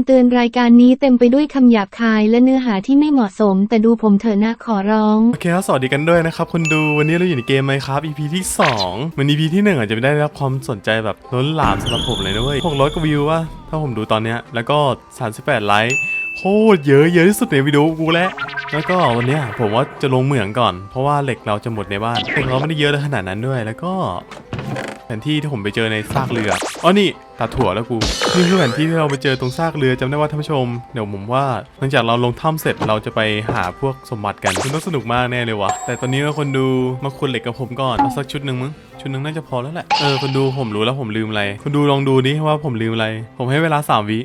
ำเตือนรายการนี้เต็มไปด้วยคำหยาบคายและเนื้อหาที่ไม่เหมาะสม แต่ดูผมเถอะนะขอร้อง โอเคครับสวัสดีกันด้วยนะครับคุณดูวันนี้เราอยู่ในเกมไหมครับ EP ที่2มัน EP ที่1อาจจะไม่ได้รับความสนใจแบบล้นหลามสำหรับผมเลยนะเว้ย600กว่าวิวว่าถ้าผมดูตอนเนี้ยแล้วก็ 38 ไลค์โคตรเยอะเยอะที่สุดในวิดีโอกูแล้วแล้วก็วันเนี้ยผมว่าจะลงเหมืองก่อน เพราะว่าเหล็กเราจะหมดในบ้านเหล็กเราไม่ได้เยอะขนาดนั้นด้วย แล้วก็ นที่ที่ผมไปเจอในซากเรืออ๋อนี่ตัดถั่วแล้วกูนี่คือแผนที่ที่เราไปเจอตรงซากเรือจำได้ว่าท่านผู้ชมเดี๋ยวผมว่าหลังจากเราลงถ้ำเสร็จเราจะไปหาพวกสมบัติกันมันต้องสนุกมากแน่เลยวะแต่ตอนนี้ก็คนดูมาขุดเหล็กกับผมก่อนเอาสักชุดหนึ่งมั้งชุดหนึ่งน่าจะพอแล้วแหละเออคนดูผมรู้แล้วผมลืมอะไรคนดูลองดูดิว่าผมลืมอะไร ผมให้เวลาสามวิ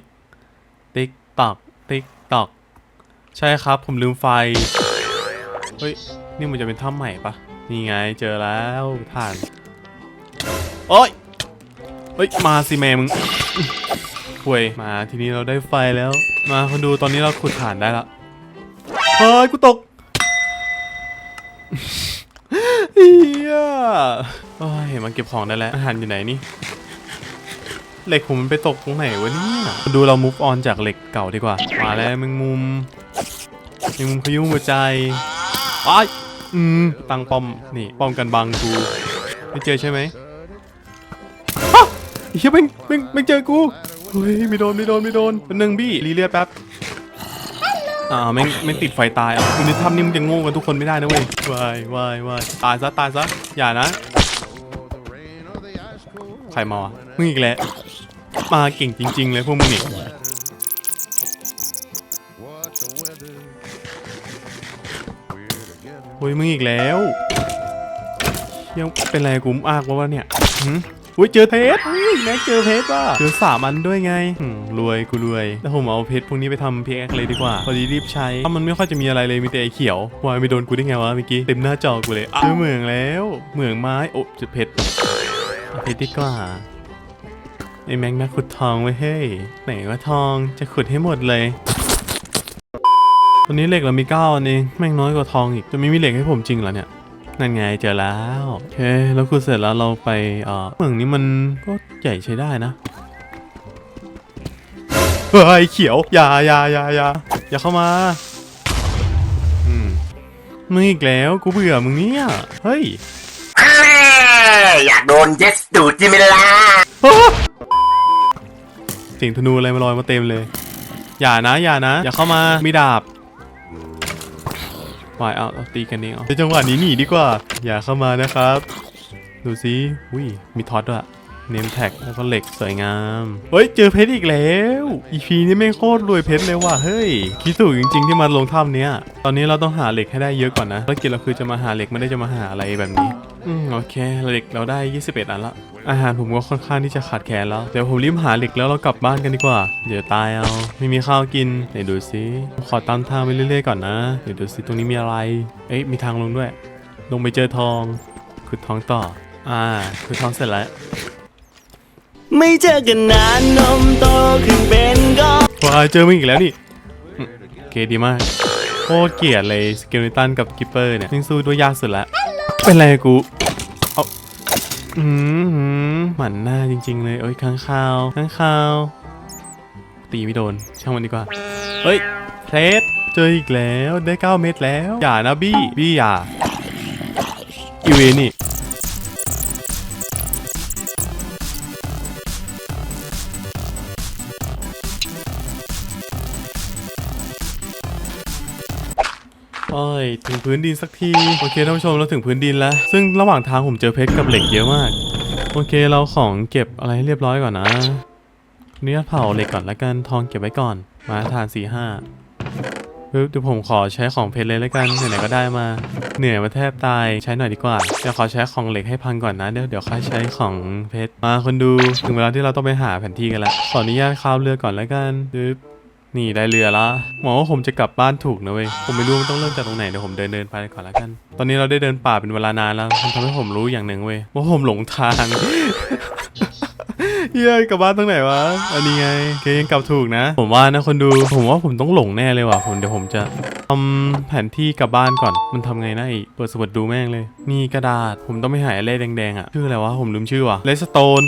ติ๊กตอกติ๊กตอกใช่ครับ ผมลืมไฟเฮ้ยนี่มันจะเป็นถ้ำใหม่ปะนี่ไงเจอแล้วถ่าน โอ้ยเฮ้ย มาสิแม่มึงคุยมาทีนี้เราได้ไฟแล้ว มาคนดูตอนนี้เราขุดฐานได้ละ เฮ้ย กูตกเฮียโอ้ยมาเก็บของได้แล้ว อาหารอยู่ไหนนี่ เหล็กผมมันไปตกตรงไหนวะเนี่ยดูเรามุฟออนจากเหล็กเก่าดีกว่า มาแล้วแมงมุมแมงมุมขยุ่มหัวใจไปอืม ตังป้อม นี่ ป้องกันบังกู ไม่เจอใช่ไหม เฮียแม่งแม่งแม่งเจอกูเฮ้ยไม่โดนไม่โดนไม่โดนเป็นหนึ่งบี้รีเลือดแป๊บอ่าวแม่งแม่งติดไฟตายอะอยู่ในถ้ำนี่มึงจะโง่กันทุกคนไม่ได้นะเว้ยวายวายวายตายซะตายซะอย่านะใครมาวะมึงอีกแล้วมาเก่งจริง ๆ เลยพวกมึงนี่โอ้ยมึงอีกแล้วเฮียเป็นไรกูมากวะวะเนี่ยหืม อุ้ยเจอเพชรอุ้ยแม็กเจอเพชรว่ะเจอสามอันด้วยไงรวยกูรวยแล้วผมเอาเพชรพวกนี้ไปทำเพีแอคเลยดีกว่าพอดีรีบใช้เพรามันไม่ค่อยจะมีอะไรเลยมีแต่ไอ้เขียววายไม่โดนกูได้ไงวะเมื่อกี้เต็มหน้าจอกูเลยเจอเหมืองแล้วเหมืองไม้โอ้เจอเพชรเพชรดีกว่าไอ้แม็กนักขุดทองไว้เฮ้ยไหนว่าทองจะขุดให้หมดเลยตอนนี้เหล็กเรามีเก้าอันเองแม่งน้อยกว่าทองอีกจะไม่มีเหล็กให้ผมจริงเหรอเนี่ย นั่นไงเจอแล้วโอเคแล้วคุณเสร็จแล้วเราไปเอ่อเมืองนี้มันก็ใหญ่ใช้ได้นะเฮ้ยเขียวอย่าอย่าอย่าอย่าอย่าเข้ามาอืมมึงอีกแล้วกูเบื่อมึงเนี่ยเฮ้ยเอ้ยอยากโดนเจ็ตดูดใช่ไหมล่ะเสียงธนูอะไรมาลอยมาเต็มเลย อย่านะอย่านะ อย่าเข้ามามีดาบ วายเอาตีกันเองเอาในจังหวะนี้หนีดีกว่า อย่าเข้ามานะครับ ดูสิอุ้ยมีท็อตด้วยเนมแท็กแล้วก็เหล็กสวยงาม เฮ้ย เจอเพชรอีกแล้ว อีพีนี้ไม่โคตรรวยเพชรเลยว่ะ เฮ้ย คิดถูกจริง ๆ ที่มาลงถ้ำเนี้ย ตอนนี้เราต้องหาเหล็กให้ได้เยอะก่อนนะภารกิจเราคือจะมาหาเหล็กไม่ได้จะมาหาอะไรแบบนี้ อืมโอเค เหล็กเราได้ 21 อันละ อาหารผมก็ค่อนข้างที่จะขาดแคลนแล้ว เดี๋ยวผมรีบหาเหล็กแล้วเรากลับบ้านกันดีกว่า เดี๋ยวตายเอา ไม่มีข้าวกินไหนดูซิขอตามทางไปเรื่อยๆก่อนนะ เดี๋ยวดูซิตรงนี้มีอะไร เอ๊ะ มีทางลงด้วย ลงไปเจอทอง ขุดทองต่อ อ่า ขุดทองเสร็จแล้ว ไม่เจอกันนานนมโตขึ้นเป็นก็ว้ายเจอมึงอีกแล้วนี่อืมโอเคดีมาก โคตรเกลียดเลยสเกลตันกับกิปเปอร์เนี่ยยิ่งสู้ด้วยยากสุดละ เป็นไรกู เอาอืม หมันหน้าจริง ๆ เลยเอ้ยข้างข้าวข้างข้าว ตีไม่โดน ช่างมันดีกว่า เฮ้ยเพลสเจออีกแล้วได้ 9 เม็ดแล้ว อย่านะบี้ บี้อย่าอีเวนี่โอ้ย ถึงพื้นดินสักที โอเคท่านผู้ชมเราถึงพื้นดินแล้ว ซึ่งระหว่างทางผมเจอเพชรกับเหล็กเยอะมาก โอเคเราของเก็บอะไรให้เรียบร้อยก่อนนะ เนี่เผาเหล็กก่อนแล้วกันทองเก็บไว้ก่อน มาทานสี่ห้าปึ๊บเดี๋ยวผมขอใช้ของเพชรเลยแล้วกันไหนๆก็ได้มา เหนื่อยมาแทบตายใช้หน่อยดีกว่าเดี๋ยวขอใช้ของเหล็กให้พังก่อนนะเดี๋ยวเดี๋ยวค่อยใช้ของเพชรมาคนดูถึงเวลาที่เราต้องไปหาแผนที่กันละขออนุญาตข้าวเรือก่อนแล้วกันปึ๊บ นี่ได้เรือละหมอว่าผมจะกลับบ้านถูกนะเว้ย ผมไม่รู้มันต้องเริ่มจากตรงไหนเดี๋ยวผมเดินเดินไปก่อนละกัน ตอนนี้เราได้เดินป่าเป็นเวลานานแล้วมันทำให้ผมรู้อย่างหนึ่งเว้ยว่าผมหลงทางเย้ยกลับบ้านตรงไหนวะ อันนี้ไงเคยังกลับถูกนะ ผมว่านะคนดู ผมว่าผมต้องหลงแน่เลยว่ะ ผมเดี๋ยวผมจะทำแผนที่กลับบ้านก่อน มันทำไงนะอีกเปิดสมุดดูแม่งเลย นี่กระดาษ ผมต้องไปหาอะไรแดงๆอะ ชื่ออะไรวะ ผมลืมชื่อว่ะเลสโตน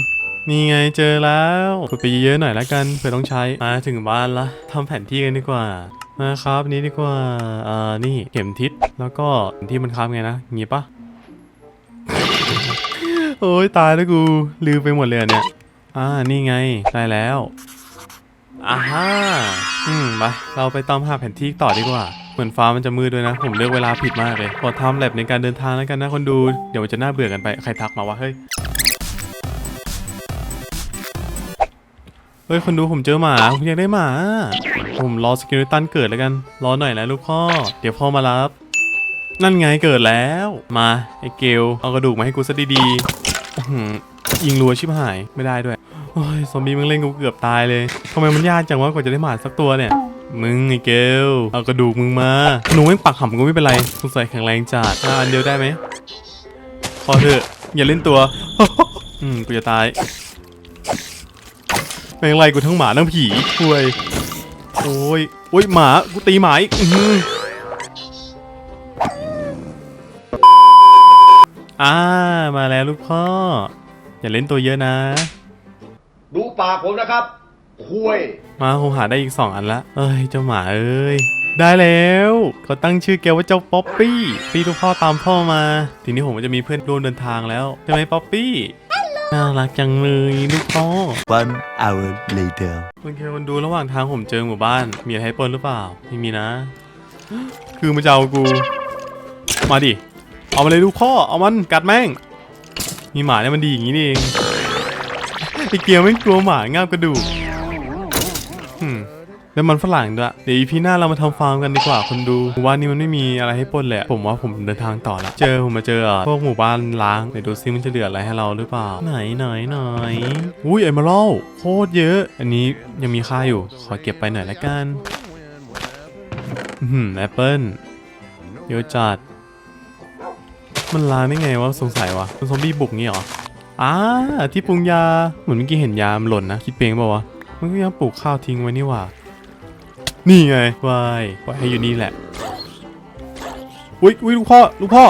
นี่ไงเจอแล้วกดไปเยอะๆหน่อยละกันเผื่อต้องใช้มาถึงบ้านละทำแผนที่กันดีกว่ามาครับนี้ดีกว่าอ่านี่เข็มทิศแล้วก็ที่มันค้ำไงนะงี้ปะโอ้ยตายแล้วกูลืมไปหมดเลยเนี่ยอ่านี่ไงได้แล้วอ่าฮ่าอืมไปเราไปตามหาแผนที่ต่อดีกว่าเหมือนฟ้ามันจะมืดด้วยนะ ผมเลือกเวลาผิดมากเลยขอทำแลบในการเดินทางแล้วกันนะคนดู เดี๋ยวมันจะน่าเบื่อกันไป ใครทักมาวะ เฮ้ย เฮ้ยคนดูผมเจอหมาผมอยากได้หมา ผมรอสกิลตันเกิดแล้วกัน รอหน่อยนะลูกพ่อ เดี๋ยวพ่อมารับ นั่นไงเกิดแล้ว มาไอ้เกลเอากระดูกมาให้กูซะดีๆอื้อหือยิงรัวชิบหายไม่ได้ด้วยโอ้ยซอมบี้มึงเล่นกูเกือบตายเลยทำไมมันยากจังวะกว่าจะได้หมาสักตัวเนี่ย มึงไอ้เกลเอากระดูกมึงมาหนูแม่งปักหำกูไม่เป็นไรสงสัยแข็งแรงจัดออันเดียวได้ไหมพอเถอะอย่าเล่นตัว อืมกูจะตาย แม่งไล่กูทั้งหมาทั้งผีป่วยโอ้ยโอ้ยหมากูตีหมาอีกอื้อหืออ่ามาแล้วลูกพ่อ อย่าเล่นตัวเยอะนะดูปากผมนะครับคุยมาคงหาได้อีกสองอันละเอ้ยเจ้าหมาเอ้ยได้แล้วเขาตั้งชื่อแกว่าเจ้าป๊อปปี้ปี้ลูกพ่อตามพ่อมา ทีนี้ผมก็จะมีเพื่อนร่วมเดินทางแล้วใช่ไหมป๊อปปี้ น่ารักจังเลยลูกพ่อ One hour later โอเคคนดูระหว่างทางผมเจอหมู่บ้าน มีอะไรให้ปล้นหรือเปล่า ไม่มีนะ คือมันจะเอากู มาดิ เอามาเลยลูกพ่อ เอามันกัดแม่ง มีหมาเนี่ยมันดีอย่างนี้นี่เองไอเกียวไม่กลัวหมางาบกระดูกอืม แล้วมันฝรั่งด้วยเดี๋ยวอีพีหน้าเรามาทำฟาร์มกันดีกว่าคนดูหมู่บ้านนี้มันไม่มีอะไรให้ปล้นเลยอะผมว่าผมเดินทางต่อละเจอผมมาเจออะพวกหมู่บ้านล้างเดี๋ยวดูซิมันจะเหลืออะไรให้เราหรือเปล่าไหนไหนไหนอุ้ยเอมเมอรัลโคตรเยอะ อันนี้ยังมีค่าอยู่ขอเก็บไปหน่อยละกันอืมแอปเปิ้ลเยอะจัดมันล้างได้ไงวะสงสัยวะมันซอมบี้บุกงี้เหรออ่าที่ปรุงยาเหมือนเมื่อกี้เห็นยามนหล่นนะ คิดเปงเปล่าวะมันก็ยังปลูกข้าวทิ้งไว้นี่หว่า นี่ไงวายปล่อยให้อยู่นี่แหละอุ้ยอุ้ยลูกพ่อลูกพ่อ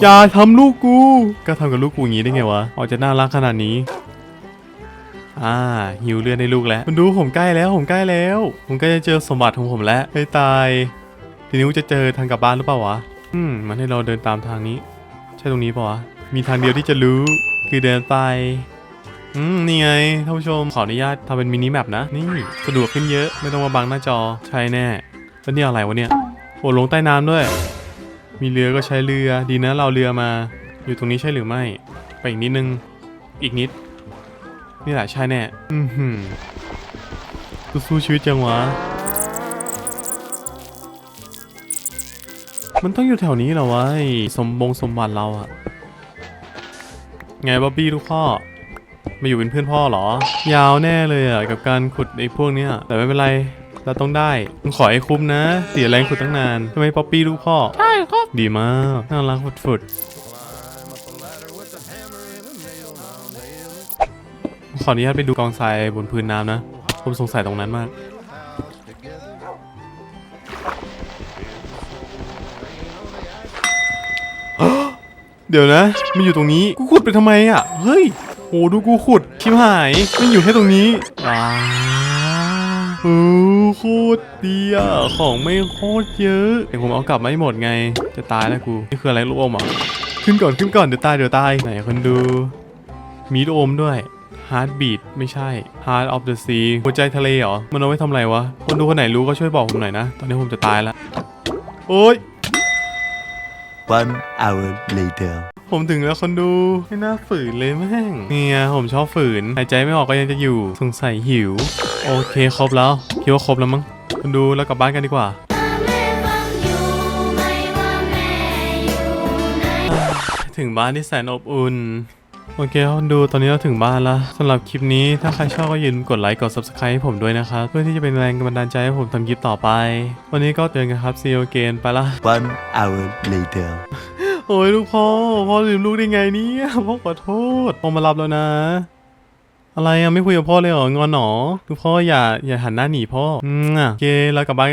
อย่าทำลูกกูก็ทำกับลูกกูอย่างนี้ได้ไงวะออกจะน่ารักขนาดนี้อ่าหิวเลือดในลูกแล้ว มันดูผมใกล้แล้วผมใกล้แล้ว ผมใกล้จะเจอสมบัติของผมแล้วไอ้ตาย ทีนี้จะเจอทางกลับบ้านหรือเปล่าวะอืมมันให้เราเดินตามทางนี้ ใช่ตรงนี้ปะวะมีทางเดียวที่จะรู้คือเดินไป อืมนี่ไงท่านผู้ชมขออนุญาตทำเป็นมินิแมปนะ นี่สะดวกขึ้นเยอะไม่ต้องมาบังหน้าจอใช่แน่แล้วนี่อะไรวะเนี่ยโอ้ลงใต้น้ำด้วย มีเรือก็ใช้เรือดีนะเราเรือมา อยู่ตรงนี้ใช่หรือไม่ ไปอีกนิดนึงอีกนิด นี่แหละใช่แน่อือหือสู้ชีวิตจังวะมันต้องอยู่แถวนี้เหรอวะไอ้สมบงสมบัติเราอะไงบ๊อบบี้ลูกพ่อ มาอยู่เป็นเพื่อนพ่อเหรอ ยาวแน่เลยอะกับการขุดไอ้พวกเนี้ยแต่ไม่เป็นไรเราต้องได้มึงขอให้คุ้มนะ เสียแรงขุดตั้งนานทำไมป๊อปปี้ลูกพ่อใช่ครับดีมากน่ารักฝุดๆขออนุญาตไปดูกองทรายบนพื้นน้ำนะ ผมสงสัยตรงนั้นมากเดี๋ยวนะ มันอยู่ตรงนี้ กูขุดไปทำไมอะ เฮ้ย โหดูกูขุดชิบหายไม่อยู่แค่ตรงนี้ว้าวโอ้โคตรดีอะของไม่โคตรเยอะแต่ผมเอากลับไม่หมดไง จะตายแล้วกู นี่คืออะไรลูกอมอะขึ้นก่อนขึ้นก่อนเดี๋ยวตายเดี๋ยวตาย ไหนคนดู มีลูกอมด้วย Heart Beat ไม่ใช่ Heart of the Sea หัวใจทะเลเหรอ มันเอาไว้ทำอะไรวะ คนดูคนไหนรู้ก็ช่วยบอกผมหน่อยนะ ตอนนี้ผมจะตายแล้ว โอ๊ย One hour later ผมถึงแล้วคนดูไม่น่าฝืนเลยแม่งเนี่ยผมชอบฝืนหายใจไม่ออกก็ยังจะอยู่สงสัยหิว โอเคครบแล้วคิดว่าครบแล้วมั้งคนดูแล้วกลับบ้านกันดีกว่าถึงบ้านที่แสนอบอุ่น โอเคคนดูตอนนี้เราถึงบ้านแล้วสำหรับคลิปนี้ถ้าใครชอบก็อย่าลืมกดไลค์กด subscribe ให้ผมด้วยนะครับ เพื่อที่จะเป็นแรงบันดาลใจให้ผมทำคลิปต่อไป วันนี้ก็เตือนกันครับ see you again ไปละ One hour later โอ้ยลูกพ่อ พ่อลืมลูกได้ไงเนี่ยพ่อขอโทษพ่อมารับแล้วนะ อะไรอะไม่คุยกับพ่อเลยเหรองอนหนอลูกพ่ออย่าอย่าหันหน้าหนีพ่ออืมอะโอเคเรากลับบ้านกัน